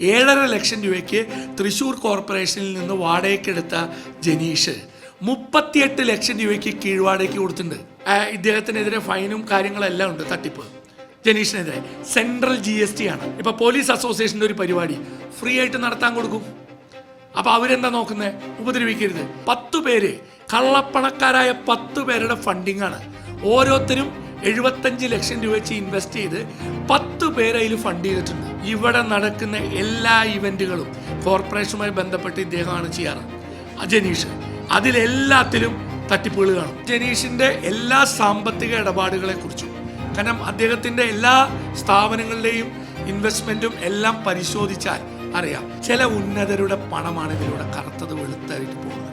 ഏഴര ലക്ഷം രൂപയ്ക്ക് തൃശ്ശൂർ കോർപ്പറേഷനിൽ നിന്ന് വാടകയ്ക്കെടുത്ത ജനീഷ് മുപ്പത്തിയെട്ട് ലക്ഷം രൂപയ്ക്ക് കീഴ്വാടകയ്ക്ക് കൊടുത്തിട്ടുണ്ട്. ഇദ്ദേഹത്തിനെതിരെ ഫൈനും കാര്യങ്ങളെല്ലാം ഉണ്ട് തട്ടിപ്പ്. ജനീഷിനെതിരെ സെൻട്രൽ ജി എസ് ടി ആണ്. ഇപ്പൊ പോലീസ് അസോസിയേഷന്റെ ഒരു പരിപാടി. ഫ്രീ ആയിട്ട് നടത്താൻ കൊടുക്കും. അപ്പൊ അവരെന്താ നോക്കുന്നത് ഉപദ്രവിക്കരുത്. പത്ത് പേര് കള്ളപ്പണക്കാരായ പത്ത് പേരുടെ ഫണ്ടിങ് ആണ്. ഓരോരുത്തരും എഴുപത്തഞ്ച് ലക്ഷം രൂപ വെച്ച് ഇൻവെസ്റ്റ് ചെയ്ത് പത്ത് പേര് അതിൽ ഫണ്ട് ചെയ്തിട്ടുണ്ട്. ഇവിടെ നടക്കുന്ന എല്ലാ ഇവന്റുകളും കോർപ്പറേഷനുമായി ബന്ധപ്പെട്ട് ഇദ്ദേഹമാണ് ചെയ്യാറ്. അജനീഷ് ജനീഷ് അതിലെല്ലാത്തിലും തട്ടിപ്പുകൾ കാണും. ജനീഷിന്റെ എല്ലാ സാമ്പത്തിക ഇടപാടുകളെ കുറിച്ചും കാരണം അദ്ദേഹത്തിന്റെ എല്ലാ സ്ഥാപനങ്ങളുടെയും ഇൻവെസ്റ്റ്മെന്റും എല്ലാം പരിശോധിച്ചാൽ അറിയാം. ചില ഉന്നതരുടെ പണമാണ് ഇതിലൂടെ കറുത്തത് വെളുത്തായിട്ട് പോകുന്നത്.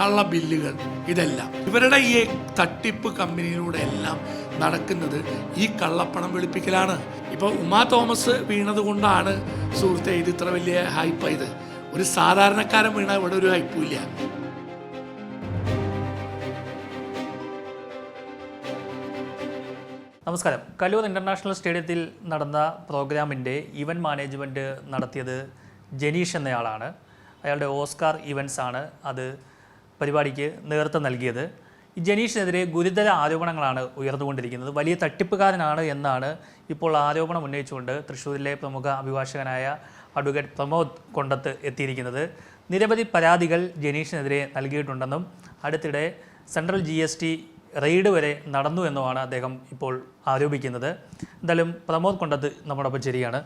കള്ള ബില്ലുകൾ. ഇതെല്ലാം. ഇവരുടെ ഈ തട്ടിപ്പ് കമ്പനിയിലൂടെ എല്ലാം നടക്കുന്നത് ഈ കള്ളപ്പണം വെളുപ്പിക്കലാണ്. ഇപ്പോൾ ഉമാ തോമസ് വീണത് കൊണ്ടാണ് സുഹൃത്തെ ഇത് ഇത്ര വലിയ ഹൈപ്പായത് ഒരു സാധാരണക്കാരൻ വീണ ഇവിടെ ഒരു ഹൈപ്പും ഇല്ല. നമസ്കാരം. കലൂർ ഇന്റർനാഷണൽ സ്റ്റേഡിയത്തിൽ നടന്ന പ്രോഗ്രാമിന്റെ ഇവന്റ് മാനേജ്മെന്റ് നടത്തിയത് ജനീഷ് എന്നയാളാണ്. അയാളുടെ ഓസ്കാർ ഇവൻസ് ആണ് അത് പരിപാടിക്ക് നേതൃത്വം നൽകിയത്. ജനീഷിനെതിരെ ഗുരുതര ആരോപണങ്ങളാണ് ഉയർന്നുകൊണ്ടിരിക്കുന്നത്. വലിയ തട്ടിപ്പുകാരനാണ് എന്നാണ് ഇപ്പോൾ ആരോപണം ഉന്നയിച്ചുകൊണ്ട് തൃശ്ശൂരിലെ പ്രമുഖ അഭിഭാഷകനായ അഡ്വക്കേറ്റ് പ്രമോദ് കൊണ്ടത്ത് എത്തിയിരിക്കുന്നത്. നിരവധി പരാതികൾ ജനീഷിനെതിരെ നൽകിയിട്ടുണ്ടെന്നും അടുത്തിടെ central G S T raid വരെ നടന്നു എന്നുമാണ് അദ്ദേഹം ഇപ്പോൾ ആരോപിക്കുന്നത്. എന്തായാലും പ്രമോദ് കൊണ്ടത്ത് നമ്മോടൊപ്പം ശരിയാണ്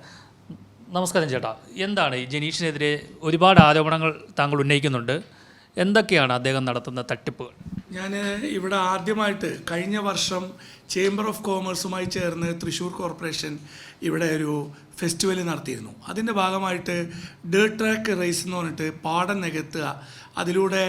നമസ്കാരം ചേട്ടാ. എന്താണ് ഈ ജനീഷിനെതിരെ ഒരുപാട് ആരോപണങ്ങൾ താങ്കൾ ഉന്നയിക്കുന്നുണ്ട്? എന്തൊക്കെയാണ് അദ്ദേഹം നടത്തുന്ന തട്ടിപ്പുകൾ? ഞാൻ ഇവിടെ ആദ്യമായിട്ട് കഴിഞ്ഞ വർഷം ചേംബർ ഓഫ് കോമേഴ്സുമായി ചേർന്ന് തൃശ്ശൂർ കോർപ്പറേഷൻ ഇവിടെ ഒരു ഫെസ്റ്റിവൽ നടത്തിയിരുന്നു. അതിന്റെ ഭാഗമായിട്ട് ഡേർട്ട് ട്രാക്ക് റേസ് എന്ന് പറഞ്ഞിട്ട് പാടം നികത്തുക അതിലൂടെ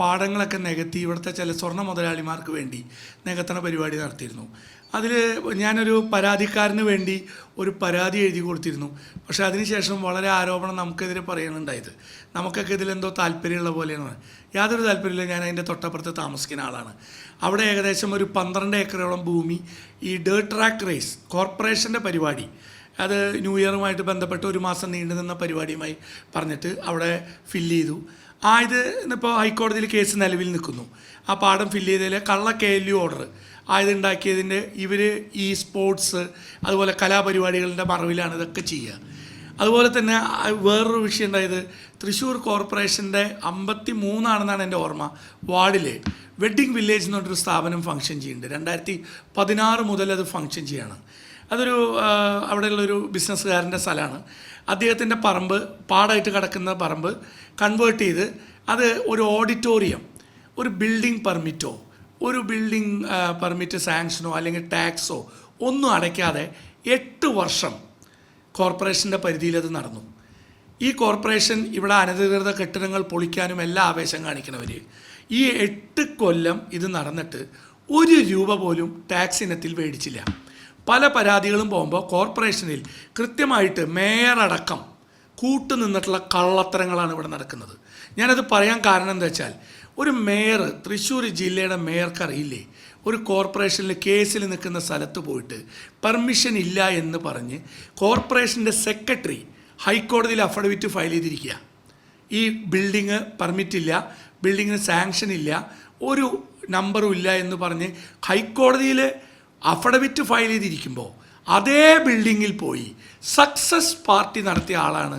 പാടങ്ങളൊക്കെ നികത്തി ഇവിടുത്തെ ചില സ്വർണ മുതലാളിമാർക്ക് വേണ്ടി നികത്തണ പരിപാടി നടത്തിയിരുന്നു. അതിൽ ഞാനൊരു പരാതിക്കാരന് വേണ്ടി ഒരു പരാതി എഴുതി കൊടുത്തിരുന്നു. പക്ഷേ അതിനുശേഷം വളരെ ആരോപണം നമുക്കെതിരെ പറയുന്നുണ്ടായത് നമുക്കൊക്കെ ഇതിലെന്തോ താല്പര്യമുള്ള പോലെയാണ്. യാതൊരു താല്പര്യമില്ല ഞാൻ അതിന്റെ തൊട്ടപ്പുറത്ത് താമസിക്കുന്ന ആളാണ്. അവിടെ ഏകദേശം ഒരു പന്ത്രണ്ട് ഏക്കറോളം ഭൂമി ഈ ഡേർട്ട് ട്രാക്ക് റേസ് കോർപ്പറേഷന്റെ പരിപാടി അത് ന്യൂ ഇയറുമായിട്ട് ബന്ധപ്പെട്ട് ഒരു മാസം നീണ്ടു നിന്ന പരിപാടിയുമായി പറഞ്ഞിട്ട് അവിടെ ഫില്ല് ചെയ്തു. ആ ഇത് ഇപ്പോൾ ഹൈക്കോടതിയിൽ കേസ് നിലവിൽ നിൽക്കുന്നു. ആ പാടം ഫില്ല് ചെയ്തതിൽ കള്ള കെ എൽ യു ഓർഡർ ആയതുണ്ടാക്കിയതിന്റെ ഇവർ ഈ സ്പോർട്സ് അതുപോലെ കലാപരിപാടികളുടെ മറവിലാണ് ഇതൊക്കെ ചെയ്യുക. അതുപോലെ തന്നെ വേറൊരു വിഷയം ഉണ്ടായത് തൃശ്ശൂർ കോർപ്പറേഷന്റെ അമ്പത്തി മൂന്നാണെന്നാണ് എന്റെ ഓർമ്മ. വാർഡിൽ വെഡ്ഡിങ് വില്ലേജ് എന്ന് പറഞ്ഞൊരു സ്ഥാപനം ഫങ്ഷൻ ചെയ്യുന്നുണ്ട്. രണ്ടായിരത്തി പതിനാറ് മുതൽ അത് ഫങ്ഷൻ ചെയ്യാണ്. അതൊരു അവിടെയുള്ളൊരു ബിസിനസ്സുകാരന്റെ സ്ഥലമാണ്. അദ്ദേഹത്തിന്റെ പറമ്പ് പാടായിട്ട് കിടക്കുന്ന പറമ്പ് കൺവേർട്ട് ചെയ്ത് അത് ഒരു ഓഡിറ്റോറിയം ഒരു ബിൽഡിംഗ് പെർമിറ്റോ ഒരു ബിൽഡിംഗ് പെർമിറ്റ് സാങ്ഷനോ അല്ലെങ്കിൽ ടാക്സോ ഒന്നും അടയ്ക്കാതെ എട്ട് വർഷം കോർപ്പറേഷന്റെ പരിധിയിൽ അത് നടന്നു. ഈ കോർപ്പറേഷൻ ഇവിടെ അനധികൃത കെട്ടിടങ്ങൾ പൊളിക്കാനും എല്ലാ ആവേശം കാണിക്കണവർ ഈ എട്ട് കൊല്ലം ഇത് നടന്നിട്ട് ഒരു രൂപ പോലും ടാക്സ് ഇനത്തിൽ മേടിച്ചില്ല. പല പരാതികളും പോകുമ്പോൾ കോർപ്പറേഷനിൽ കൃത്യമായിട്ട് മേയർ അടക്കം കൂട്ടുനിന്നിട്ടുള്ള കള്ളത്തരങ്ങളാണ് ഇവിടെ നടക്കുന്നത്. ഞാനത് പറയാൻ കാരണം എന്താ വെച്ചാൽ ഒരു മേയർ തൃശ്ശൂർ ജില്ലയുടെ മേയർക്ക് അറിയില്ലേ ഒരു കോർപ്പറേഷനിൽ കേസിൽ നിൽക്കുന്ന സ്ഥലത്ത് പോയിട്ട് പെർമിഷൻ ഇല്ല എന്ന് പറഞ്ഞ് കോർപ്പറേഷന്റെ സെക്രട്ടറി ഹൈക്കോടതിയിൽ അഫിഡവിറ്റ് ഫയൽ ചെയ്തിരിക്കുക. ഈ ബിൽഡിങ് പെർമിറ്റ് ഇല്ല ബിൽഡിങ്ങിന് സാങ്ഷൻ ഇല്ല ഒരു നമ്പറും ഇല്ല എന്ന് പറഞ്ഞ് ഹൈക്കോടതിയിൽ അഫിഡവിറ്റ് ഫയൽ ചെയ്തിരിക്കുമ്പോൾ അതേ ബിൽഡിങ്ങിൽ പോയി സക്സസ് പാർട്ടി നടത്തിയ ആളാണ്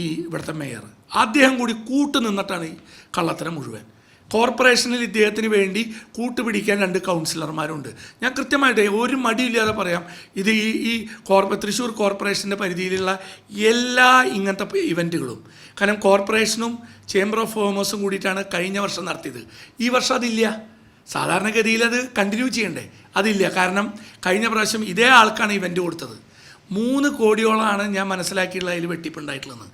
ഈ ഇവിടുത്തെ മേയർ. അദ്ദേഹം കൂടി കൂട്ടു നിന്നിട്ടാണ് ഈ കള്ളത്തരം മുഴുവൻ. കോർപ്പറേഷനിൽ ഇദ്ദേഹത്തിന് വേണ്ടി കൂട്ടുപിടിക്കാൻ രണ്ട് കൗൺസിലർമാരുണ്ട്. ഞാൻ കൃത്യമായിട്ട് ഒരു മടിയില്ലാതെ പറയാം. ഇത് ഈ ഈ കോർപ്പ തൃശ്ശൂർ കോർപ്പറേഷന്റെ പരിധിയിലുള്ള എല്ലാ ഇങ്ങനത്തെ ഇവന്റുകളും കാരണം കോർപ്പറേഷനും ചേംബർ ഓഫ് കോമേഴ്സും കൂടിയിട്ടാണ് കഴിഞ്ഞ വർഷം നടത്തിയത്. ഈ വർഷം അതില്ല. സാധാരണഗതിയിൽ അത് കണ്ടിന്യൂ ചെയ്യണ്ടേ? അതില്ല. കാരണം കഴിഞ്ഞ പ്രാവശ്യം ഇതേ ആൾക്കാണ് ഇവന്റ് കൊടുത്തത്. മൂന്ന് കോടിയോളമാണ് ഞാൻ മനസ്സിലാക്കിയിട്ടുള്ള അതിൽ വെട്ടിപ്പുണ്ടായിട്ടുള്ളത്.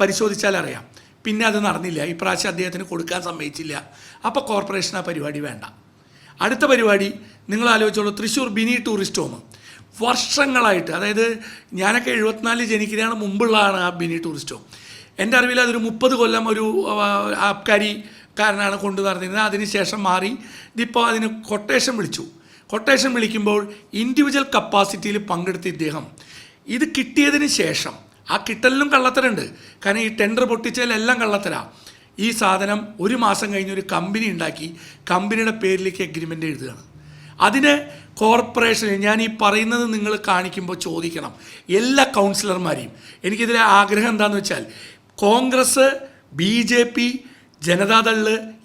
പരിശോധിച്ചാൽ അറിയാം പിന്നെ അത് നടന്നില്ല. ഇപ്രാവശ്യം അദ്ദേഹത്തിന് കൊടുക്കാൻ സമ്മതിച്ചില്ല. അപ്പോൾ കോർപ്പറേഷൻ ആ പരിപാടി വേണ്ട. അടുത്ത പരിപാടി നിങ്ങൾ ആലോചിച്ചോളൂ. തൃശ്ശൂർ ബിനി ടൂറിസ്റ്റ് ഹോം വർഷങ്ങളായിട്ട് അതായത് ഞാനൊക്കെ എഴുപത്തിനാലിൽ ജനിക്കുന്നതാണ് മുമ്പുള്ളതാണ് ആ ബിനി ടൂറിസ്റ്റ് ഹോം എന്റെ അറിവിൽ അതൊരു മുപ്പത് കൊല്ലം ഒരു ആബ്കാരി കാരനാണ് കൊണ്ടു നടന്നിരുന്നത്. അതിനുശേഷം മാറി. ഇതിപ്പോൾ അതിന് കൊട്ടേഷൻ വിളിച്ചു. കൊട്ടേഷൻ വിളിക്കുമ്പോൾ ഇൻഡിവിജ്വൽ കപ്പാസിറ്റിയിൽ പങ്കെടുത്ത ഇദ്ദേഹം. ഇത് കിട്ടിയതിന് ശേഷം ആ കിട്ടലിലും കള്ളത്തരുണ്ട്. കാരണം ഈ ടെൻഡർ പൊട്ടിച്ചതിലെല്ലാം കള്ളത്തരാ. ഈ സാധനം ഒരു മാസം കഴിഞ്ഞ് ഒരു കമ്പനി ഉണ്ടാക്കി കമ്പനിയുടെ പേരിലേക്ക് എഗ്രിമെന്റ് എഴുതുകയാണ്. അതിന് കോർപ്പറേഷൻ ഞാൻ ഈ പറയുന്നത് നിങ്ങൾ കാണിക്കുമ്പോൾ ചോദിക്കണം. എല്ലാ കൗൺസിലർമാരെയും എനിക്കിതിലെ ആഗ്രഹം എന്താണെന്ന് വെച്ചാൽ Congress B J P Janata Dal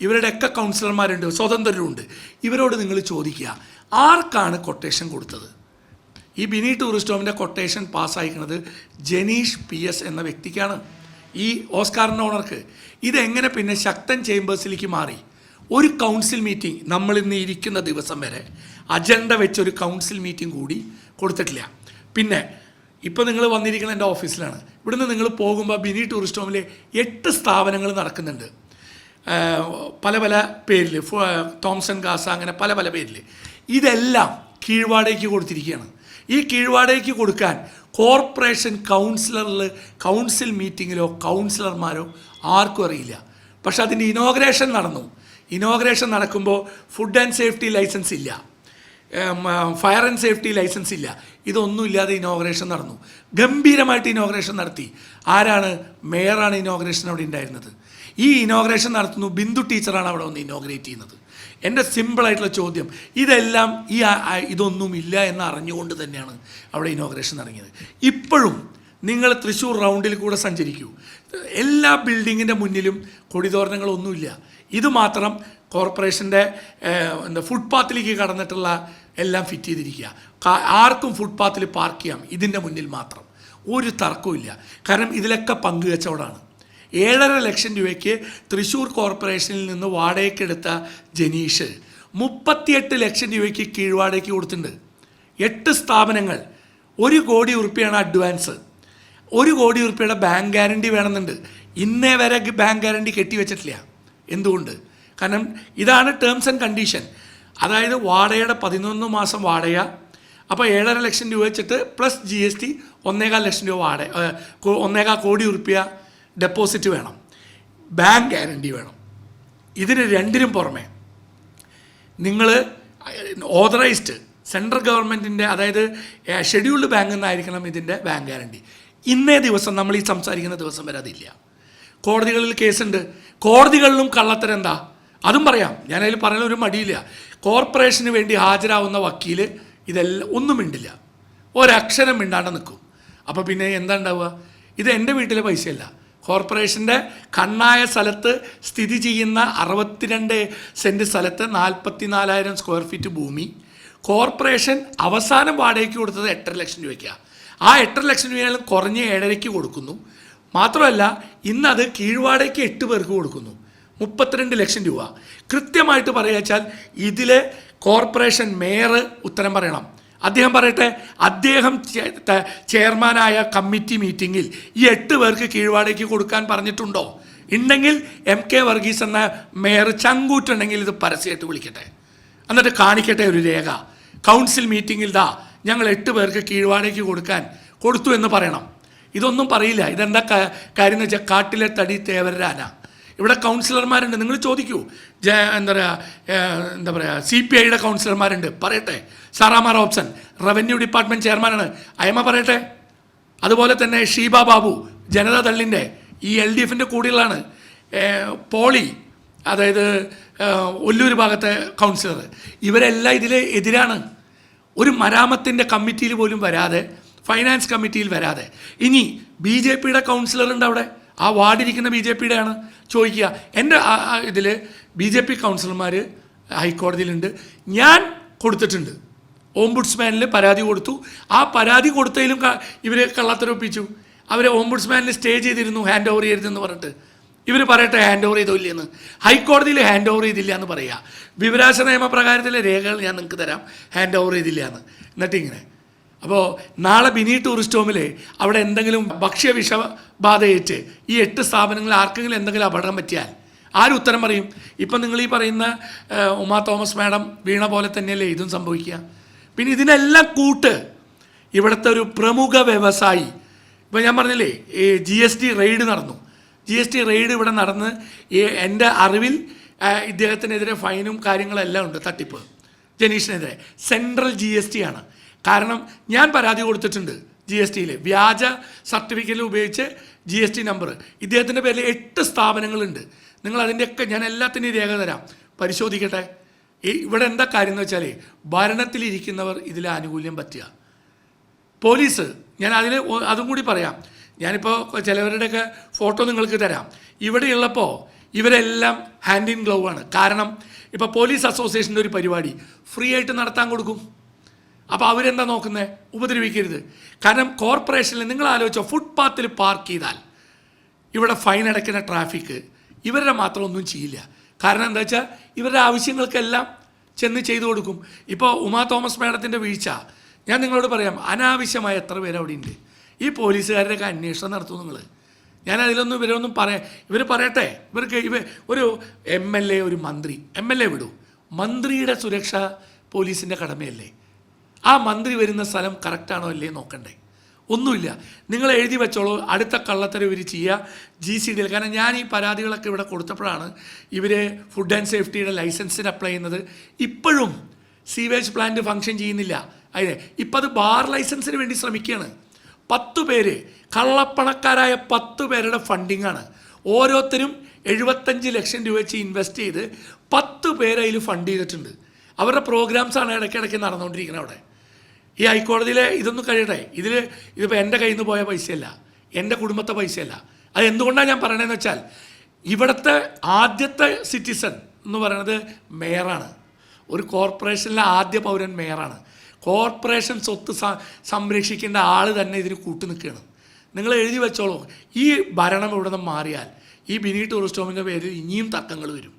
ഇവരുടെയൊക്കെ കൗൺസിലർമാരുണ്ട് സ്വതന്ത്രരുണ്ട്. ഇവരോട് നിങ്ങൾ ചോദിക്കുക ആർക്കാണ് കൊട്ടേഷൻ കൊടുത്തത്? ഈ ബിനി ടൂറിസ്റ്റ് ഹോമിന്റെ കൊട്ടേഷൻ പാസ്സായിരിക്കുന്നത് ജനീഷ് പി എസ് എന്ന വ്യക്തിക്കാണ്. ഈ ഓസ്കാറിന്റെ ഓണർക്ക് ഇതെങ്ങനെ പിന്നെ ശക്തൻ ചേംബേഴ്സിലേക്ക് മാറി? ഒരു കൗൺസിൽ മീറ്റിംഗ് നമ്മൾ ഇന്ന് ഇരിക്കുന്ന ദിവസം വരെ അജണ്ട വെച്ചൊരു കൗൺസിൽ മീറ്റിംഗ് കൂടി കൊടുത്തിട്ടില്ല. പിന്നെ ഇപ്പോൾ നിങ്ങൾ വന്നിരിക്കുന്നത് എന്റെ ഓഫീസിലാണ് ഇവിടുന്ന് നിങ്ങൾ പോകുമ്പോൾ ബിനി ടൂറിസ്റ്റ് ഹോമിലെ എട്ട് സ്ഥാപനങ്ങൾ നടക്കുന്നുണ്ട്. പല പല പേരിൽ തോംസൺ ഗാസ അങ്ങനെ പല പല പേരിൽ ഇതെല്ലാം കീഴ്വാടേക്ക് കൊടുത്തിരിക്കുകയാണ്. ഈ കീഴ്വാടേക്ക് കൊടുക്കാൻ കോർപ്പറേഷൻ കൗൺസിലറിൽ കൗൺസിൽ മീറ്റിങ്ങിലോ കൗൺസിലർമാരോ ആർക്കും അറിയില്ല. പക്ഷെ അതിന്റെ ഇനോഗ്രേഷൻ നടന്നു. ഇനോഗ്രേഷൻ നടക്കുമ്പോൾ ഫുഡ് ആൻഡ് സേഫ്റ്റി ലൈസൻസ് ഇല്ല. ഫയർ ആൻഡ് സേഫ്റ്റി ലൈസൻസ് ഇല്ല. ഇതൊന്നും ഇല്ലാതെ ഇനോഗ്രേഷൻ നടന്നു. ഗംഭീരമായിട്ട് ഇനോഗ്രേഷൻ നടത്തി. ആരാണ്? മേയറാണ് ഇനോഗ്രേഷൻ അവിടെ ഉണ്ടായിരുന്നത്. ഈ ഇനോഗ്രേഷൻ നടത്തുന്നു ബിന്ദു ടീച്ചറാണ് അവിടെ വന്ന് ഇനോഗ്രേറ്റ് ചെയ്യുന്നത്. എന്റെ സിമ്പിളായിട്ടുള്ള ചോദ്യം. ഇതെല്ലാം ഈ ഇതൊന്നും ഇല്ല എന്ന് അറിഞ്ഞുകൊണ്ട് തന്നെയാണ് അവിടെ ഇനോഗ്രേഷൻ ഇറങ്ങിയത് ഇപ്പോഴും നിങ്ങൾ തൃശ്ശൂർ റൗണ്ടിൽ കൂടെ സഞ്ചരിക്കൂ. എല്ലാ ബിൽഡിങ്ങിന്റെ മുന്നിലും കൊടിതോരണങ്ങളൊന്നുമില്ല. ഇത് മാത്രം കോർപ്പറേഷന്റെ എന്താ ഫുട്പാത്തിലേക്ക് കടന്നിട്ടുള്ള എല്ലാം ഫിറ്റ് ചെയ്തിരിക്കുക. ആർക്കും ഫുട്പാത്തിൽ പാർക്ക് ചെയ്യാം. ഇതിന്റെ മുന്നിൽ മാത്രം. ഒരു തർക്കവും കാരണം ഇതിലൊക്കെ പങ്കുവെച്ചവടാണ് ഏഴര ലക്ഷം രൂപയ്ക്ക് തൃശ്ശൂർ കോർപ്പറേഷനിൽ നിന്ന് വാടകയ്ക്കെടുത്ത ജനീഷ് മുപ്പത്തിയെട്ട് ലക്ഷം രൂപയ്ക്ക് കീഴ്വാടകയ്ക്ക് കൊടുത്തിട്ടുണ്ട്. എട്ട് സ്ഥാപനങ്ങൾ ഒരു കോടി ഉറുപ്പിയാണ് അഡ്വാൻസ്. ഒരു കോടി ഉറുപ്പിയുടെ ബാങ്ക് ഗ്യാരണ്ടി വേണമെന്നുണ്ട്. ഇന്നേ വരെ ബാങ്ക് ഗ്യാരണ്ടി കെട്ടിവെച്ചിട്ടില്ല. എന്തുകൊണ്ട്? കാരണം ഇതാണ് ടേംസ് ആൻഡ് കണ്ടീഷൻ അതായത് വാടകയുടെ പതിനൊന്ന് മാസം വാടക അപ്പോൾ ഏഴര ലക്ഷം രൂപ വെച്ചിട്ട് പ്ലസ് ജി എസ് ടി ഒന്നേകാൽ ലക്ഷം രൂപ വാടക ഒന്നേകാൽ കോടി ഉറുപ്പ്യ ഡെപ്പോസിറ്റ് വേണം. ബാങ്ക് ഗ്യാരണ്ടി വേണം. ഇതിന് രണ്ടിനും പുറമെ നിങ്ങൾ ഓതറൈസ്ഡ് സെൻട്രൽ ഗവൺമെന്റിന്റെ അതായത് ഷെഡ്യൂൾഡ് ബാങ്കിൽ നിന്നായിരിക്കണം ഇതിന്റെ ബാങ്ക് ഗ്യാരണ്ടി ഇന്നേ ദിവസം നമ്മൾ ഈ സംസാരിക്കുന്ന ദിവസം വരെ അതില്ല. കോടതികളിൽ കേസുണ്ട്. കോടതികളിലും കള്ളത്തരം എന്താ? അതും പറയാം. ഞാനതിൽ പറയാൻ ഒരു മടിയില്ല. കോർപ്പറേഷന് വേണ്ടി ഹാജരാവുന്ന വക്കീൽ ഇതെല്ലാം ഒന്നും മിണ്ടില്ല. ഒരക്ഷരം മിണ്ടാണ്ട് നിൽക്കും. അപ്പോൾ പിന്നെ എന്താ ഉണ്ടാവുക? ഇത് എന്റെ വീട്ടിലെ പൈസയല്ല. കോർപ്പറേഷന്റെ കണ്ണായ സ്ഥലത്ത് സ്ഥിതി ചെയ്യുന്ന അറുപത്തിരണ്ട് സെന്റ് സ്ഥലത്ത് നാൽപ്പത്തി നാലായിരം സ്ക്വയർ ഫീറ്റ് ഭൂമി. കോർപ്പറേഷൻ അവസാനം വാടകയ്ക്ക് കൊടുത്തത് എട്ടര ലക്ഷം രൂപയ്ക്കാണ് ആ എട്ടര ലക്ഷം രൂപയാലും കുറഞ്ഞ് ഏഴരയ്ക്ക് കൊടുക്കുന്നു. മാത്രമല്ല ഇന്നത് കീഴ്വാടകയ്ക്ക് എട്ട് പേർക്ക് കൊടുക്കുന്നു. മുപ്പത്തിരണ്ട് ലക്ഷം രൂപ. കൃത്യമായിട്ട് പറയുക വെച്ചാൽ ഇതിലെ കോർപ്പറേഷൻ മേയർ ഉത്തരം പറയണം. അദ്ദേഹം പറയട്ടെ അദ്ദേഹം ചെയർമാനായ കമ്മിറ്റി മീറ്റിങ്ങിൽ ഈ എട്ട് പേർക്ക് കീഴ്വാടേക്ക് കൊടുക്കാൻ പറഞ്ഞിട്ടുണ്ടോ? ഉണ്ടെങ്കിൽ എം കെ വർഗീസ് എന്ന മേയർ ചങ്കൂറ്റുണ്ടെങ്കിൽ ഇത് പരസ്യമായിട്ട് വിളിക്കട്ടെ. എന്നിട്ട് കാണിക്കട്ടെ ഒരു രേഖ. കൗൺസിൽ മീറ്റിങ്ങിൽ ദാ ഞങ്ങൾ എട്ട് പേർക്ക് കീഴ്വാടേക്ക് കൊടുക്കാൻ കൊടുത്തു എന്ന് പറയണം. ഇതൊന്നും പറയില്ല. ഇതെന്താ കാര്യം എന്ന് വെച്ചാൽ കാട്ടിലെ തടി തേവരാന ഇവിടെ കൗൺസിലർമാരുണ്ട് നിങ്ങൾ ചോദിക്കൂ. ജ എന്താ പറയുക എന്താ പറയുക സി പി ഐയുടെ കൗൺസിലർമാരുണ്ട് പറയട്ടെ. സാറാമാർ ഓപ്ഷൻ റവന്യൂ ഡിപ്പാർട്ട്മെന്റ് ചെയർമാനാണ് അയമ പറയട്ടെ. അതുപോലെ തന്നെ ഷീബ ബാബു ജനതാദളിന്റെ ഈ എൽ ഡി എഫിന്റെ കൂടെയുള്ളതാണ്. പോളി അതായത് ഒല്ലൂർ ഭാഗത്തെ കൗൺസിലർ ഇവരെല്ലാം ഇതിൽ എതിരാണ്. ഒരു മരാമത്തിന്റെ കമ്മിറ്റിയിൽ പോലും വരാതെ ഫൈനാൻസ് കമ്മിറ്റിയിൽ വരാതെ. ഇനി ബി ജെ പിയുടെ കൗൺസിലർ ഉണ്ട് അവിടെ. ആ വാർഡിരിക്കുന്ന ബി ജെ പിയുടെ ആണ് ചോദിക്കുക. എന്റെ ഇതിൽ ബി ജെ പി കൗൺസിലർമാർ ഹൈക്കോടതിയിലുണ്ട്. ഞാൻ കൊടുത്തിട്ടുണ്ട്. ഓംബുഡ്സ്മാനിൽ പരാതി കൊടുത്തു. ആ പരാതി കൊടുത്തതിലും ഇവർ കള്ളത്തരൊപ്പിച്ചു. അവരെ ഓംബുഡ്സ്മാനിൽ സ്റ്റേ ചെയ്തിരുന്നു ഹാൻഡ് ഓവർ ചെയ്യരുതെന്ന് പറഞ്ഞിട്ട്. ഇവർ പറയട്ടെ ഹാൻഡ് ഓവർ ചെയ്തോ ഇല്ലെന്ന് ഹൈക്കോടതിയിൽ ഹാൻഡ് ഓവർ ചെയ്തില്ല എന്ന് പറയുക വിവരാശ നിയമപ്രകാരത്തിലെ രേഖകൾ ഞാൻ നിങ്ങൾക്ക് തരാം. ഹാൻഡ് ഓവർ ചെയ്തില്ല എന്ന് എന്നിട്ട് ഇങ്ങനെ. അപ്പോൾ നാളെ ബിനി ടൂറിസ്റ്റ് ഹോമിൽ അവിടെ എന്തെങ്കിലും ഭക്ഷ്യ വിഷബാധയേറ്റ് ഈ എട്ട് സ്ഥാപനങ്ങളിൽ ആർക്കെങ്കിലും എന്തെങ്കിലും അപകടം പറ്റിയാൽ ആരും ഉത്തരം പറയും? ഇപ്പം നിങ്ങൾ ഈ പറയുന്ന ഉമാ തോമസ് മാഡം വീണ പോലെ തന്നെയല്ലേ ഇതും സംഭവിക്കുക? പിന്നെ ഇതിനെല്ലാം കൂട്ട് ഇവിടുത്തെ ഒരു പ്രമുഖ വ്യവസായി. ഇപ്പം ഞാൻ പറഞ്ഞില്ലേ ജി എസ് ടി റെയ്ഡ് നടന്നു. ജി എസ് ടി റെയ്ഡ് ഇവിടെ നടന്ന് എന്റെ അറിവിൽ ഇദ്ദേഹത്തിനെതിരെ ഫൈനും കാര്യങ്ങളെല്ലാം ഉണ്ട് തട്ടിപ്പ്. ജനീഷിനെതിരെ. സെൻട്രൽ ജി എസ് ടി ആണ്. കാരണം ഞാൻ പരാതി കൊടുത്തിട്ടുണ്ട് ജി എസ് ടിയിൽ വ്യാജ സർട്ടിഫിക്കറ്റിൽ ഉപയോഗിച്ച് ജി എസ് ടി നമ്പർ ഇദ്ദേഹത്തിന്റെ പേരിൽ എട്ട് സ്ഥാപനങ്ങളുണ്ട്. നിങ്ങൾ അതിന്റെയൊക്കെ ഞാൻ എല്ലാത്തിന്റെയും രേഖ തരാം. പരിശോധിക്കട്ടെ. ഈ ഇവിടെ എന്താ കാര്യം എന്ന് വെച്ചാൽ ഭരണത്തിലിരിക്കുന്നവർ ഇതിൽ ആനുകൂല്യം പറ്റുക. പോലീസ് ഞാൻ അതിൽ അതും കൂടി പറയാം. ഞാനിപ്പോൾ ചിലവരുടെയൊക്കെ ഫോട്ടോ നിങ്ങൾക്ക് തരാം. ഇവിടെയുള്ളപ്പോൾ ഇവരെല്ലാം ഹാൻഡ് ഇൻ ഗ്ലൗ ആണ്. കാരണം ഇപ്പോൾ പോലീസ് അസോസിയേഷന്റെ ഒരു പരിപാടി. ഫ്രീ ആയിട്ട് നടത്താൻ കൊടുക്കും. അപ്പോൾ അവരെന്താ നോക്കുന്നത് ഉപദ്രവിക്കരുത്. കാരണം കോർപ്പറേഷനിൽ നിങ്ങൾ ആലോചിച്ചോ ഫുട്പാത്തിൽ പാർക്ക് ചെയ്താൽ ഇവിടെ ഫൈൻ അടയ്ക്കുന്ന ട്രാഫിക് ഇവരുടെ മാത്രം ഒന്നും ചെയ്യില്ല. കാരണം എന്താ വെച്ചാൽ ഇവരുടെ ആവശ്യങ്ങൾക്കെല്ലാം ചെന്ന് ചെയ്തു കൊടുക്കും. ഇപ്പോൾ ഉമാ തോമസ് മാഡത്തിന്റെ വീഴ്ച. ഞാൻ നിങ്ങളോട് പറയാം അനാവശ്യമായ എത്ര പേര് അവിടെ ഉണ്ട് ഈ പോലീസുകാരുടെയൊക്കെ അന്വേഷണം നടത്തും നിങ്ങൾ. ഞാൻ അതിലൊന്നും ഇവരൊന്നും പറയാം ഇവർ പറയട്ടെ. ഇവർക്ക് ഇവ ഒരു എം എൽ എ ഒരു മന്ത്രി. എം എൽ എ വിടൂ. മന്ത്രിയുടെ സുരക്ഷ പോലീസിന്റെ കടമയല്ലേ? ആ മന്ത്രി വരുന്ന സ്ഥലം കറക്റ്റാണോ അല്ലേ നോക്കണ്ടേ. ഒന്നുമില്ല. നിങ്ങൾ എഴുതി വെച്ചോളൂ. അടുത്ത കള്ളത്തരം ഇവർ ചെയ്യുക ജി സി ഡിയിൽ കാരണം ഞാൻ ഈ പരാതികളൊക്കെ ഇവിടെ കൊടുത്തപ്പോഴാണ് ഇവർ ഫുഡ് ആൻഡ് സേഫ്റ്റിയുടെ ലൈസൻസിന് അപ്ലൈ ചെയ്യുന്നത്. ഇപ്പോഴും സീവേജ് പ്ലാന്റ് ഫങ്ഷൻ ചെയ്യുന്നില്ല. അതെ ഇപ്പം അത് ബാർ ലൈസൻസിന് വേണ്ടി ശ്രമിക്കുകയാണ് പത്ത് പേര് കള്ളപ്പണക്കാരായ പത്ത് പേരുടെ ഫണ്ടിങ്ങാണ് ഓരോരുത്തരും എഴുപത്തഞ്ച് ലക്ഷം രൂപ വെച്ച് ഇൻവെസ്റ്റ് ചെയ്ത് പത്ത് പേര് അതിൽ ഫണ്ട് ചെയ്തിട്ടുണ്ട്. അവരുടെ പ്രോഗ്രാംസാണ് ഇടയ്ക്കിടയ്ക്ക് നടന്നുകൊണ്ടിരിക്കുന്നത് അവിടെ. ഈ ഹൈക്കോടതിയിലെ ഇതൊന്നും കഴിയട്ടെ. ഇതിൽ ഇതിപ്പോൾ എന്റെ കയ്യിൽ നിന്ന് പോയ പൈസയല്ല. എന്റെ കുടുംബത്തെ പൈസയല്ല. അത് എന്തുകൊണ്ടാണ് ഞാൻ പറയണതെന്ന് വെച്ചാൽ ഇവിടുത്തെ ആദ്യത്തെ സിറ്റിസൺ എന്ന് പറയുന്നത് മേയറാണ്. ഒരു കോർപ്പറേഷനിലെ ആദ്യ പൗരൻ മേയറാണ്. കോർപ്പറേഷൻ സ്വത്ത് സംരക്ഷിക്കേണ്ട ആൾ തന്നെ ഇതിന് കൂട്ടു നിൽക്കുകയാണ്. നിങ്ങൾ എഴുതി വെച്ചോളൂ. ഈ ഭരണം ഇവിടെ നിന്ന് മാറിയാൽ ഈ ബിനി ടൂറിസ്റ്റ് ഹോമിന്റെ പേരിൽ ഇനിയും തർക്കങ്ങൾ വരും.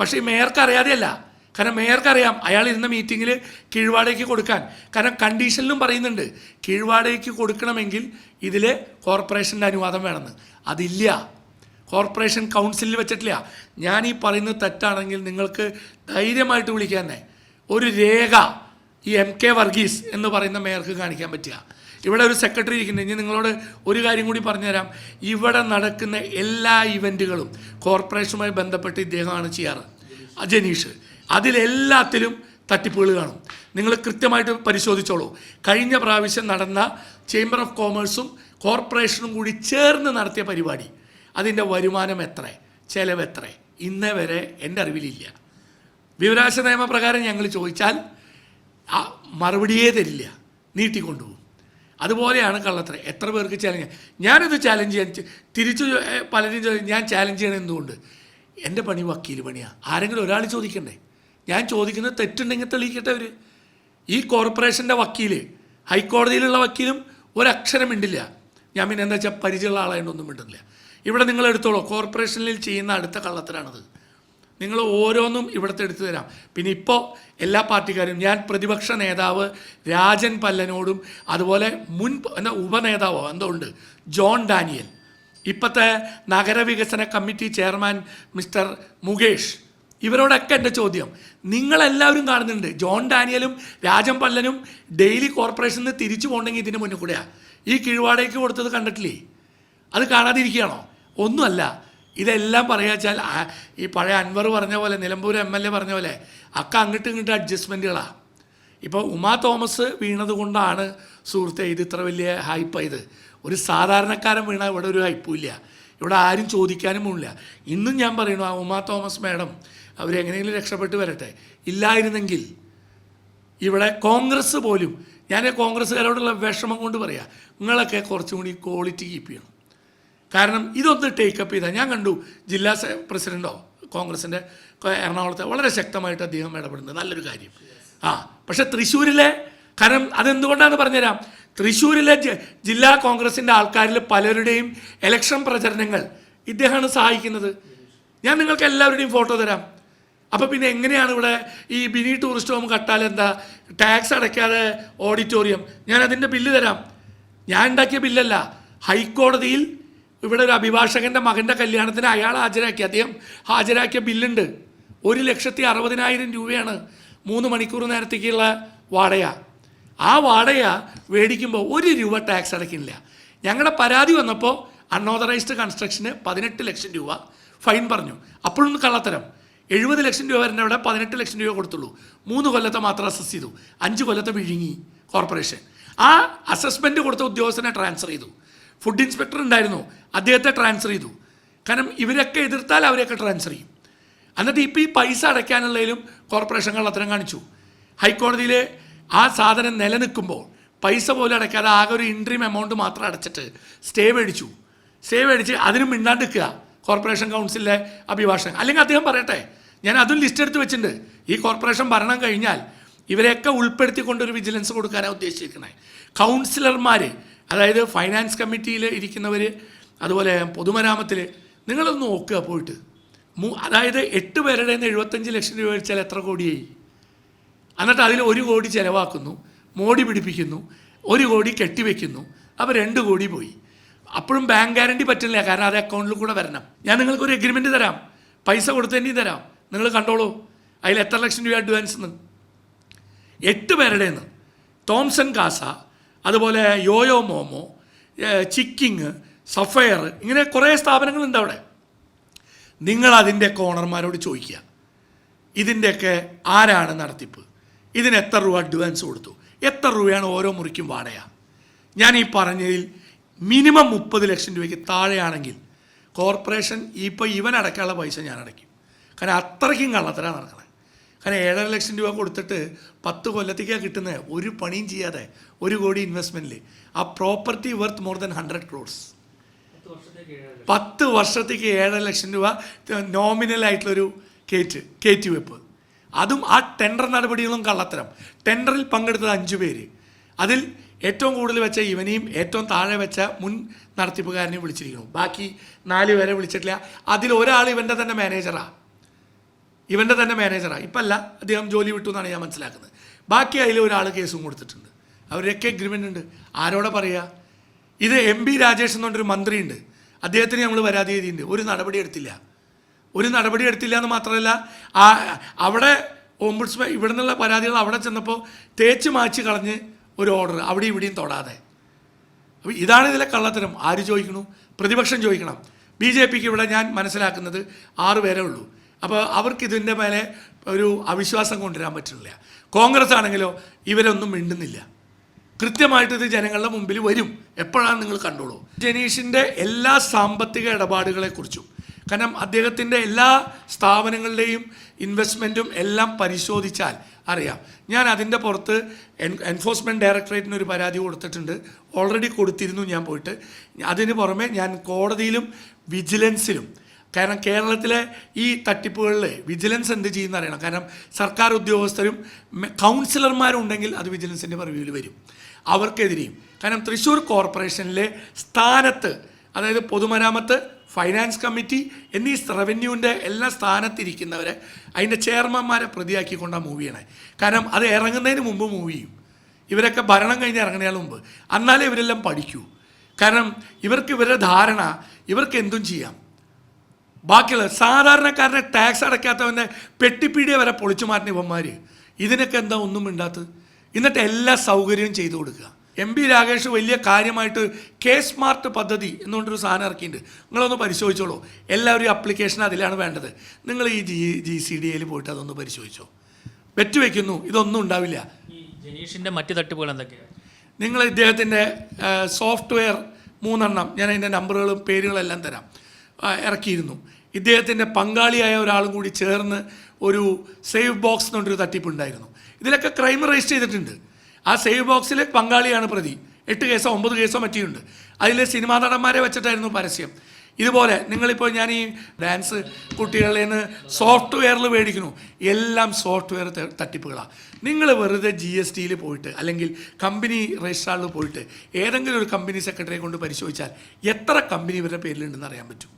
പക്ഷേ ഈ മേയർക്ക് അറിയാതെയല്ല. കാരണം മേയർക്ക് അറിയാം അയാൾ ഇരുന്ന മീറ്റിങ്ങിൽ കീഴ്വാടകയ്ക്ക് കൊടുക്കാൻ. കാരണം കണ്ടീഷനിലും പറയുന്നുണ്ട് കീഴ്വാടകയ്ക്ക് കൊടുക്കണമെങ്കിൽ ഇതിൽ കോർപ്പറേഷന്റെ അനുവാദം വേണമെന്ന്. അതില്ല. കോർപ്പറേഷൻ കൗൺസിലിൽ വെച്ചിട്ടില്ല. ഞാൻ ഈ പറയുന്നത് തെറ്റാണെങ്കിൽ നിങ്ങൾക്ക് ധൈര്യമായിട്ട് വിളിക്കാൻ ഒരു രേഖ ഈ എം കെ വർഗീസ് എന്ന് പറയുന്ന മേയർക്ക് കാണിക്കാൻ പറ്റുക. ഇവിടെ ഒരു സെക്രട്ടറി ഇരിക്കുന്നുണ്ട് ഇനി നിങ്ങളോട് ഒരു കാര്യം കൂടി പറഞ്ഞുതരാം. ഇവിടെ നടക്കുന്ന എല്ലാ ഇവന്റുകളും കോർപ്പറേഷനുമായി ബന്ധപ്പെട്ട് ഇദ്ദേഹമാണ് ചെയ്യാറ്. ജനീഷ്. അതിലെല്ലാത്തിലും തട്ടിപ്പുകൾ കാണും. നിങ്ങൾ കൃത്യമായിട്ട് പരിശോധിച്ചോളൂ. കഴിഞ്ഞ പ്രാവശ്യം നടന്ന ചേംബർ ഓഫ് കോമേഴ്സും കോർപ്പറേഷനും കൂടി ചേർന്ന് നടത്തിയ പരിപാടി. അതിന്റെ വരുമാനം എത്ര? ചെലവ് എത്ര? ഇന്നേ വരെ എന്റെ അറിവിലില്ല. വിവരാശ നിയമപ്രകാരം ഞങ്ങൾ ചോദിച്ചാൽ ആ മറുപടിയേ തരില്ല. നീട്ടിക്കൊണ്ടുപോകും. അതുപോലെയാണ് കള്ളത്ര എത്ര പേർക്ക് ചാലഞ്ച് ഞാനിത് ചാലഞ്ച് ചെയ്യാൻ തിരിച്ചു പലരും ഞാൻ ചാലഞ്ച് ചെയ്യണം എന്തുകൊണ്ട്? എന്റെ പണി വക്കീൽ പണിയാണ് ആരെങ്കിലും ഒരാൾ ചോദിക്കണ്ടേ? ഞാൻ ചോദിക്കുന്നത് തെറ്റുണ്ടെങ്കിൽ തെളിയിക്കട്ടെ അവർ ഈ കോർപ്പറേഷന്റെ വക്കീൽ ഹൈക്കോടതിയിലുള്ള വക്കീലും ഒരക്ഷരം മിണ്ടില്ല. ഞാൻ പിന്നെ എന്താ വെച്ചാൽ പരിചയമുള്ള ആളായതുകൊണ്ടൊന്നും മിണ്ടുന്നില്ല. ഇവിടെ നിങ്ങൾ എടുത്തോളൂ കോർപ്പറേഷനിൽ ചെയ്യുന്ന അടുത്ത കള്ളത്തരാണത്. നിങ്ങൾ ഓരോന്നും ഇവിടുത്തെ എടുത്തു തരാം. പിന്നെ ഇപ്പോൾ എല്ലാ പാർട്ടിക്കാരും ഞാൻ പ്രതിപക്ഷ നേതാവ് രാജൻ പല്ലനോടും അതുപോലെ മുൻ എന്താ ഉപനേതാവോ എന്തോ ഉണ്ട് ജോൺ ഡാനിയൽ. ഇപ്പോഴത്തെ നഗരവികസന കമ്മിറ്റി ചെയർമാൻ മിസ്റ്റർ മുകേഷ് ഇവരോടൊക്കെ എന്റെ ചോദ്യം. നിങ്ങളെല്ലാവരും കാണുന്നുണ്ട്. ജോൺ ഡാനിയലും രാജൻ പല്ലനും ഡെയിലി കോർപ്പറേഷനിൽ നിന്ന് തിരിച്ചു പോകണമെങ്കിൽ ഇതിന് മുന്നിൽ കൂടെയാണ് ഈ കീഴ്വാടേക്ക് കൊടുത്തത് കണ്ടിട്ടില്ലേ? അത് കാണാതിരിക്കുകയാണോ? ഒന്നുമല്ല. ഇതെല്ലാം പറയാച്ചാൽ ഈ പഴയ അൻവർ പറഞ്ഞ പോലെ നിലമ്പൂർ എം എൽ എ പറഞ്ഞ പോലെ അക്ക അങ്ങോട്ടും ഇങ്ങോട്ടും അഡ്ജസ്റ്റ്മെന്റുകളാണ് ഇപ്പോൾ ഉമാ തോമസ് വീണത് കൊണ്ടാണ് സുഹൃത്തെ ഇത് ഇത്ര വലിയ ഹൈപ്പായത് ഒരു സാധാരണക്കാരൻ വീണ ഇവിടെ ഒരു ഹൈപ്പും ഇല്ല. ഇവിടെ ആരും ചോദിക്കാനും ഇന്നും ഞാൻ പറയണു ആ ഉമാ തോമസ് മാഡം അവരെങ്ങനെയെങ്കിലും രക്ഷപ്പെട്ട് വരട്ടെ. ഇല്ലായിരുന്നെങ്കിൽ ഇവിടെ കോൺഗ്രസ് പോലും ഞാൻ കോൺഗ്രസ്സുകാരോടുള്ള വിഷമം കൊണ്ട് പറയാം നിങ്ങളൊക്കെ കുറച്ചും കൂടി ക്വാളിറ്റി കീപ്പ് ചെയ്യണം. കാരണം ഇതൊന്ന് ടേക്കപ്പ് ചെയ്താൽ ഞാൻ കണ്ടു ജില്ലാ പ്രസിഡന്റോ കോൺഗ്രസിന്റെ എറണാകുളത്തെ വളരെ ശക്തമായിട്ട് അദ്ദേഹം ഇടപെടുന്നത്. നല്ലൊരു കാര്യം. ആ പക്ഷേ തൃശ്ശൂരിലെ കാരണം അതെന്തുകൊണ്ടാണെന്ന് പറഞ്ഞുതരാം. തൃശ്ശൂരിലെ ജില്ലാ കോൺഗ്രസിന്റെ ആൾക്കാരിൽ പലരുടെയും ഇലക്ഷൻ പ്രചരണങ്ങൾ ഇദ്ദേഹമാണ് സഹായിക്കുന്നത്. ഞാൻ നിങ്ങൾക്ക് എല്ലാവരുടെയും ഫോട്ടോ തരാം. അപ്പോൾ പിന്നെ എങ്ങനെയാണ് ഇവിടെ ഈ ബിനി ടൂറിസ്റ്റ് ഹോം കട്ടാൽ എന്താ? ടാക്സ് അടയ്ക്കാതെ ഓഡിറ്റോറിയം ഞാൻ അതിന്റെ ബില്ല് തരാം. ഞാൻ ഉണ്ടാക്കിയ ബില്ലല്ല ഹൈക്കോടതിയിൽ ഇവിടെ ഒരു അഭിഭാഷകന്റെ മകന്റെ കല്യാണത്തിന് അയാൾ ഹാജരാക്കി. അദ്ദേഹം ഹാജരാക്കിയ ബില്ലുണ്ട് ഒരു ലക്ഷത്തി അറുപതിനായിരം രൂപയാണ് മൂന്ന് മണിക്കൂർ നേരത്തേക്കുള്ള വാടക. ആ വാടക മേടിക്കുമ്പോൾ ഒരു രൂപ ടാക്സ് അടയ്ക്കുന്നില്ല ഞങ്ങളുടെ പരാതി വന്നപ്പോൾ അൺഓതറൈസ്ഡ് കൺസ്ട്രക്ഷന് പതിനെട്ട് ലക്ഷം രൂപ ഫൈൻ പറഞ്ഞു. അപ്പോഴൊന്നും കള്ളത്തരം. എഴുപത് ലക്ഷം രൂപ വരുന്ന അവിടെ പതിനെട്ട് ലക്ഷം രൂപ കൊടുത്തുള്ളൂ. മൂന്ന് കൊല്ലത്തെ മാത്രം അസസ് ചെയ്തു. അഞ്ച് കൊല്ലത്തെ വിഴുങ്ങി കോർപ്പറേഷൻ ആ അസസ്മെന്റ് കൊടുത്ത ഉദ്യോഗസ്ഥനെ ട്രാൻസ്ഫർ ചെയ്തു. ഫുഡ് ഇൻസ്പെക്ടർ ഉണ്ടായിരുന്നു. അദ്ദേഹത്തെ ട്രാൻസ്ഫർ ചെയ്തു. കാരണം ഇവരൊക്കെ എതിർത്താൽ അവരെയൊക്കെ ട്രാൻസ്ഫർ ചെയ്യും. എന്നിട്ട് ഇപ്പോൾ ഈ പൈസ അടയ്ക്കാനുള്ളതിലും കോർപ്പറേഷൻ കള്ളത്തരം കാണിച്ചു. ഹൈക്കോടതിയിൽ ആ സാധനം നിലനിൽക്കുമ്പോൾ പൈസ പോലും അടയ്ക്കാതെ ആകെ ഒരു ഇൻട്രീം എമൗണ്ട് മാത്രം അടച്ചിട്ട് സ്റ്റേ മേടിച്ചു. സ്റ്റേ മേടിച്ച് അതിനും മിണ്ടാണ്ടിക്കുക കോർപ്പറേഷൻ കൗൺസിലിലെ അഭിഭാഷകൻ. അല്ലെങ്കിൽ അദ്ദേഹം പറയട്ടെ ഞാൻ അതും ലിസ്റ്റ് എടുത്ത് വെച്ചിട്ടുണ്ട്. ഈ കോർപ്പറേഷൻ ഭരണം കഴിഞ്ഞാൽ ഇവരെയൊക്കെ ഉൾപ്പെടുത്തിക്കൊണ്ട് ഒരു വിജിലൻസ് കൊടുക്കാനാണ് ഉദ്ദേശിച്ചിരിക്കുന്നത് കൗൺസിലർമാർ അതായത് ഫൈനാൻസ് കമ്മിറ്റിയിൽ ഇരിക്കുന്നവർ അതുപോലെ പൊതുമരാമത്തിൽ നിങ്ങളൊന്ന് നോക്കുക പോയിട്ട്. അതായത് എട്ട് പേരുടെ എഴുപത്തഞ്ച് ലക്ഷം രൂപ വെച്ചാൽ എത്ര കോടിയായി? എന്നിട്ട് അതിൽ ഒരു കോടി ചിലവാക്കുന്നു മോടി പിടിപ്പിക്കുന്നു ഒരു കോടി കെട്ടിവെക്കുന്നു. അപ്പോൾ രണ്ട് കോടി പോയി. അപ്പോഴും ബാങ്ക് ഗ്യാരണ്ടി പറ്റില്ല കാരണം അത് അക്കൗണ്ടിൽ കൂടെ വരണം. ഞാൻ നിങ്ങൾക്ക് ഒരു എഗ്രിമെന്റ് തരാം. പൈസ കൊടുത്തതിന്റെയും തരാം. നിങ്ങൾ കണ്ടോളൂ. അതിൽ എത്ര ലക്ഷം രൂപ അഡ്വാൻസ് എന്ന് എട്ട് പേരുടെ നിന്ന് തോംസൺ കാസ അതുപോലെ യോയോ മോമോ ചിക്കിങ് സഫയർ ഇങ്ങനെ കുറേ സ്ഥാപനങ്ങളുണ്ട് അവിടെ. നിങ്ങൾ അതിന്റെ ഓണർമാരോട് ചോദിക്കുക. ഇതിന്റെയൊക്കെ ആരാണ് നടത്തിപ്പ്? ഇതിന് എത്ര രൂപ അഡ്വാൻസ് കൊടുത്തു? എത്ര രൂപയാണ് ഓരോ മുറിക്കും വാടക? ഞാൻ ഈ പറഞ്ഞതിൽ മിനിമം മുപ്പത് ലക്ഷം രൂപയ്ക്ക് താഴെയാണെങ്കിൽ കോർപ്പറേഷൻ ഇപ്പോൾ ഇവൻ അടക്കാനുള്ള പൈസ ഞാൻ അടയ്ക്കും. കാരണം അത്രയ്ക്കും കള്ളത്തരാ നടക്കണേ. കാരണം ഏഴര ലക്ഷം രൂപ കൊടുത്തിട്ട് പത്ത് കൊല്ലത്തേക്കാണ് കിട്ടുന്നത് ഒരു പണിയും ചെയ്യാതെ ഒരു കോടി ഇൻവെസ്റ്റ്മെന്റിൽ ആ property worth more than hundred crores പത്ത് വർഷത്തേക്ക് ഏഴര ലക്ഷം രൂപ നോമിനൽ കയറ്റ് കയറ്റി വെപ്പ്. അതും ആ ടെൻഡർ നടപടികളും കള്ളത്തരം. ടെൻഡറിൽ പങ്കെടുത്തത് അഞ്ചു പേര്. അതിൽ ഏറ്റവും കൂടുതൽ വെച്ച ഇവനെയും ഏറ്റവും താഴെ വെച്ച മുൻ നടത്തിപ്പുകാരനെയും വിളിച്ചിരിക്കുന്നു. ബാക്കി നാല് പേരെ വിളിച്ചിട്ടില്ല. അതിൽ ഒരാൾ ഇവന്റെ തന്നെ മാനേജറാണ് ഇവന്റെ തന്നെ മാനേജറാണ് ഇപ്പം അല്ല അദ്ദേഹം ജോലി വിട്ടു എന്നാണ് ഞാൻ മനസ്സിലാക്കുന്നത്. ബാക്കി അതിൽ ഒരാൾ കേസും കൊടുത്തിട്ടുണ്ട്. അവരൊക്കെ എഗ്രിമെന്റ് ഉണ്ട്. ആരോടെ പറയുക ഇത് എം പി രാജേഷ് എന്ന് പറഞ്ഞൊരു മന്ത്രിയുണ്ട്. അദ്ദേഹത്തിന് നമ്മൾ പരാതി ചെയ്തിട്ടുണ്ട് ഒരു നടപടി എടുത്തില്ല. ഒരു നടപടി എടുത്തില്ല എന്ന് മാത്രമല്ല ആ അവിടെ ഓംബുഡ്സ്മാൻ ഇവിടെ നിന്നുള്ള പരാതികൾ അവിടെ ചെന്നപ്പോൾ തേച്ച് മാച്ച് കളഞ്ഞ് ഒരു ഓർഡർ അവിടെ ഇവിടെയും തൊടാതെ. അപ്പോൾ ഇതാണ് ഇതിലെ കള്ളത്തരം. ആര് ചോദിക്കണു? പ്രതിപക്ഷം ചോദിക്കണം. ബി ജെ പിക്ക് ഇവിടെ ഞാൻ മനസ്സിലാക്കുന്നത് ആറ് പേരേ ഉള്ളൂ. അപ്പോൾ അവർക്ക് ഇതിന്റെ മേലെ ഒരു അവിശ്വാസം കൊണ്ടുവരാൻ പറ്റുന്നില്ല കോൺഗ്രസ് ആണെങ്കിലോ ഇവരൊന്നും മിണ്ടുന്നില്ല. കൃത്യമായിട്ട് ഇത് ജനങ്ങളുടെ മുമ്പിൽ വരും. എപ്പോഴാണ് നിങ്ങൾ കണ്ടോളൂ. ജനീഷിന്റെ എല്ലാ സാമ്പത്തിക ഇടപാടുകളെക്കുറിച്ചും കാരണം അദ്ദേഹത്തിന്റെ എല്ലാ സ്ഥാപനങ്ങളുടെയും ഇൻവെസ്റ്റ്മെന്റും എല്ലാം പരിശോധിച്ചാൽ അറിയാം. ഞാൻ അതിന്റെ പുറത്ത് എൻ എൻഫോഴ്സ്മെന്റ് ഡയറക്ടറേറ്റിന് ഒരു പരാതി കൊടുത്തിട്ടുണ്ട്. ഓൾറെഡി കൊടുത്തിരുന്നു ഞാൻ പോയിട്ട്. അതിന് പുറമെ ഞാൻ കോടതിയിലും വിജിലൻസിലും കാരണം കേരളത്തിലെ ഈ തട്ടിപ്പുകളിൽ വിജിലൻസ് എന്ത് ചെയ്യുന്ന അറിയണം. കാരണം സർക്കാർ ഉദ്യോഗസ്ഥരും കൗൺസിലർമാരും ഉണ്ടെങ്കിൽ അത് വിജിലൻസിന്റെ പറവിയിൽ വരും. അവർക്കെതിരെയും. കാരണം തൃശ്ശൂർ കോർപ്പറേഷനിലെ സ്ഥാനത്ത് അതായത് പൊതുമരാമത്ത് ഫൈനാൻസ് കമ്മിറ്റി എന്നീ റവന്യൂവിന്റെ എല്ലാ സ്ഥാനത്തിരിക്കുന്നവരെ അതിന്റെ ചെയർമാന്മാരെ പ്രതിയാക്കിക്കൊണ്ടാണ് മൂവ് ചെയ്യണേ. കാരണം അത് ഇറങ്ങുന്നതിന് മുമ്പ് മൂവ് ചെയ്യും. ഇവരൊക്കെ ഭരണം കഴിഞ്ഞ് ഇറങ്ങുന്നതിന് മുമ്പ്. എന്നാലേ ഇവരെല്ലാം പഠിക്കൂ. കാരണം ഇവർക്ക് ഇവരുടെ ധാരണ ഇവർക്ക് എന്തും ചെയ്യാം. ബാക്കിയുള്ള സാധാരണക്കാരനെ ടാക്സ് അടയ്ക്കാത്തവന്റെ പെട്ടിപ്പീടിയ വരെ പൊളിച്ചു മാറ്റുന്ന ഇവന്മാർ ഇതിനൊക്കെ എന്താ ഒന്നും മിണ്ടാത്തത്? എന്നിട്ട് എല്ലാ സൗകര്യവും ചെയ്തു കൊടുക്കുക. എം പി രാകേഷ് വലിയ കാര്യമായിട്ട് കെ സ്മാർട്ട് പദ്ധതി എന്നുകൊണ്ടൊരു സാധനം ഇറക്കിയിട്ടുണ്ട്. നിങ്ങളൊന്ന് പരിശോധിച്ചോളൂ. എല്ലാവരും അപ്ലിക്കേഷൻ അതിലാണ് വേണ്ടത്. നിങ്ങൾ ഈ ജി ജി സി ഡി എയിൽ പോയിട്ട് അതൊന്ന് പരിശോധിച്ചോ. വെറ്റ് വയ്ക്കുന്നു ഇതൊന്നും ഉണ്ടാവില്ല. ജനീഷിന്റെ മറ്റ് തട്ടിപ്പുകൾ എന്തൊക്കെയാണ് നിങ്ങൾ ഇദ്ദേഹത്തിന്റെ സോഫ്റ്റ്വെയർ മൂന്നെണ്ണം ഞാൻ അതിന്റെ നമ്പറുകളും പേരുകളെല്ലാം തരാം. ആ, ഇറക്കിയിരുന്നു. ഇദ്ദേഹത്തിന്റെ പങ്കാളിയായ ഒരാളും കൂടി ചേർന്ന് ഒരു സേവ് ബോക്സ് എന്നൊരു തട്ടിപ്പുണ്ടായിരുന്നു. ഇതിലൊക്കെ ക്രൈം രജിസ്റ്റർ ചെയ്തിട്ടുണ്ട്. ആ സേവ് ബോക്സിൽ പങ്കാളിയാണ് പ്രതി. എട്ട് കേസോ ഒമ്പത് കേസോ മറ്റിയുണ്ട്. അതിൽ സിനിമാ നടന്മാരെ വെച്ചിട്ടായിരുന്നു പരസ്യം. ഇതുപോലെ നിങ്ങളിപ്പോൾ ഞാൻ ഈ ഡാൻസ് കുട്ടികളിൽ നിന്ന് സോഫ്റ്റ്വെയറിൽ മേടിക്കുന്നു എല്ലാം സോഫ്റ്റ്വെയർ തട്ടിപ്പുകളാണ് നിങ്ങൾ വെറുതെ ജി എസ് ടിയിൽ പോയിട്ട് അല്ലെങ്കിൽ കമ്പനി രജിസ്ട്രാറിൽ പോയിട്ട് ഏതെങ്കിലും ഒരു കമ്പനി സെക്രട്ടറിയെ കൊണ്ട് പരിശോധിച്ചാൽ എത്ര കമ്പനി ഇവരുടെ പേരിലുണ്ടെന്ന് അറിയാൻ പറ്റും?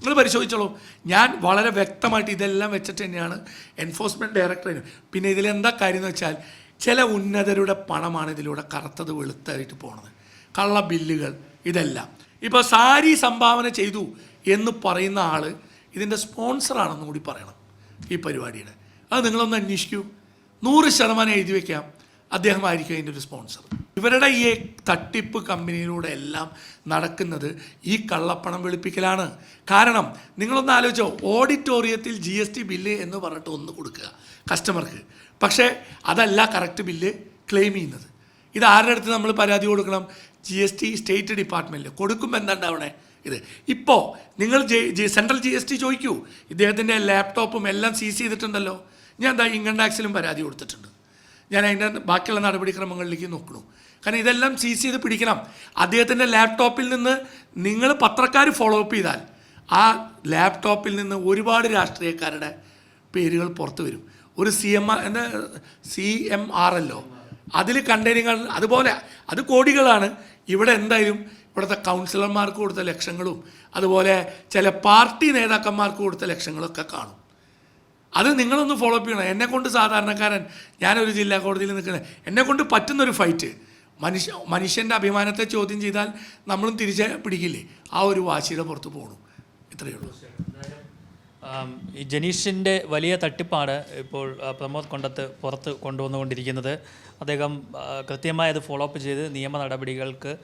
നിങ്ങൾ പരിശോധിച്ചോളൂ. ഞാൻ വളരെ വ്യക്തമായിട്ട് ഇതെല്ലാം വെച്ചിട്ട് തന്നെയാണ് എൻഫോഴ്സ്മെന്റ് ഡയറക്ടറേറ്റ് പിന്നെ ഇതിലെന്താ കാര്യം എന്ന് വെച്ചാൽ ചില ഉന്നതരുടെ പണമാണ് ഇതിലൂടെ കറുത്തത് വെളുത്തായിട്ട് പോണത്. കള്ള ബില്ലുകൾ ഇതെല്ലാം. ഇപ്പോൾ സാരി സംഭാവന ചെയ്തു എന്ന് പറയുന്ന ആൾ ഇതിന്റെ സ്പോൺസറാണെന്നും കൂടി പറയണം ഈ പരിപാടിയുടെ. അത് നിങ്ങളൊന്ന് അന്വേഷിക്കൂ. നൂറ് ശതമാനം എഴുതി വയ്ക്കാം അദ്ദേഹമായിരിക്കും അതിന്റെ ഒരു സ്പോൺസർ. ഇവരുടെ ഈ തട്ടിപ്പ് കമ്പനിയിലൂടെ എല്ലാം നടക്കുന്നത് ഈ കള്ളപ്പണം വെളുപ്പിക്കലാണ്. കാരണം നിങ്ങളൊന്ന് ആലോചിച്ചോ ഓഡിറ്റോറിയത്തിൽ ജി എസ് ടി ബില്ല് എന്ന് പറഞ്ഞിട്ട് ഒന്ന് കൊടുക്കുക. കസ്റ്റമർക്ക്. പക്ഷേ അതല്ല കറക്റ്റ് ബില്ല് ക്ലെയിം ചെയ്യുന്നത്. ഇത് ആരുടെ അടുത്ത് നമ്മൾ പരാതി കൊടുക്കണം? ജി എസ് ടി സ്റ്റേറ്റ് ഡിപ്പാർട്ട്മെന്റിൽ കൊടുക്കുമ്പോൾ എന്താ ഉണ്ടാവണേ ഇത്? ഇപ്പോൾ നിങ്ങൾ സെൻട്രൽ ജി എസ് ടി ചോദിക്കൂ. ഇദ്ദേഹത്തിന്റെ ലാപ്ടോപ്പും എല്ലാം സീസ് ചെയ്തിട്ടുണ്ടല്ലോ. ഞാൻ എന്താ ഇൻകം ടാക്സിലും പരാതി കൊടുത്തിട്ടുണ്ട്. ഞാൻ അതിന്റെ ബാക്കിയുള്ള നടപടിക്രമങ്ങളിലേക്ക് നോക്കണു. കാരണം ഇതെല്ലാം സീസ് ചെയ്ത് പിടിക്കണം. അദ്ദേഹത്തിന്റെ ലാപ്ടോപ്പിൽ നിന്ന് നിങ്ങൾ പത്രക്കാർ ഫോളോ അപ്പ് ചെയ്താൽ ആ ലാപ്ടോപ്പിൽ നിന്ന് ഒരുപാട് രാഷ്ട്രീയക്കാരുടെ പേരുകൾ പുറത്തു വരും. ഒരു സി എം ആർ എന്താ സി എം ആർ എല്ലോ അതിൽ കണ്ടെയ്നിങ്ങൾ അതുപോലെ അത് കോടികളാണ്. ഇവിടെ എന്തായാലും ഇവിടുത്തെ കൗൺസിലർമാർക്ക് കൊടുത്ത ലക്ഷങ്ങളും അതുപോലെ ചില പാർട്ടി നേതാക്കന്മാർക്ക് കൊടുത്ത ലക്ഷങ്ങളൊക്കെ കാണും. അത് നിങ്ങളൊന്ന് ഫോളോ അപ്പ് ചെയ്യണം. എന്നെക്കൊണ്ട് സാധാരണക്കാരൻ ഞാനൊരു ജില്ലാ കോടതിയിൽ നിൽക്കുന്നത് എന്നെക്കൊണ്ട് പറ്റുന്നൊരു ഫൈറ്റ് മനുഷ്യ മനുഷ്യന്റെ അഭിമാനത്തെ ചോദ്യം ചെയ്താൽ നമ്മളും തിരിച്ച് പിടിക്കില്ലേ? ആ ഒരു വാശിയുടെ പുറത്ത് പോകണം ഇത്രയേ ഉള്ളൂ. ഈ ജനീഷിന്റെ വലിയ തട്ടിപ്പാണ് ഇപ്പോൾ പ്രമോദ് കൊണ്ടത്ത് പുറത്ത് കൊണ്ടുവന്നുകൊണ്ടിരിക്കുന്നത്. അദ്ദേഹം കൃത്യമായി അത് ഫോളോ അപ്പ് ചെയ്ത് നിയമ നടപടികൾക്ക്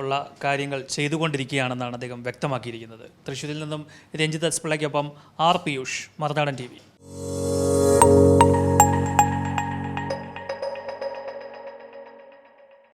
ഉള്ള കാര്യങ്ങൾ ചെയ്തുകൊണ്ടിരിക്കുകയാണെന്നാണ് അദ്ദേഹം വ്യക്തമാക്കിയിരിക്കുന്നത്. തൃശ്ശൂരിൽ നിന്നും രഞ്ജിത് എസ് പിള്ളയ്ക്കൊപ്പം ആർ പിയൂഷ് മറുനാടൻ ടി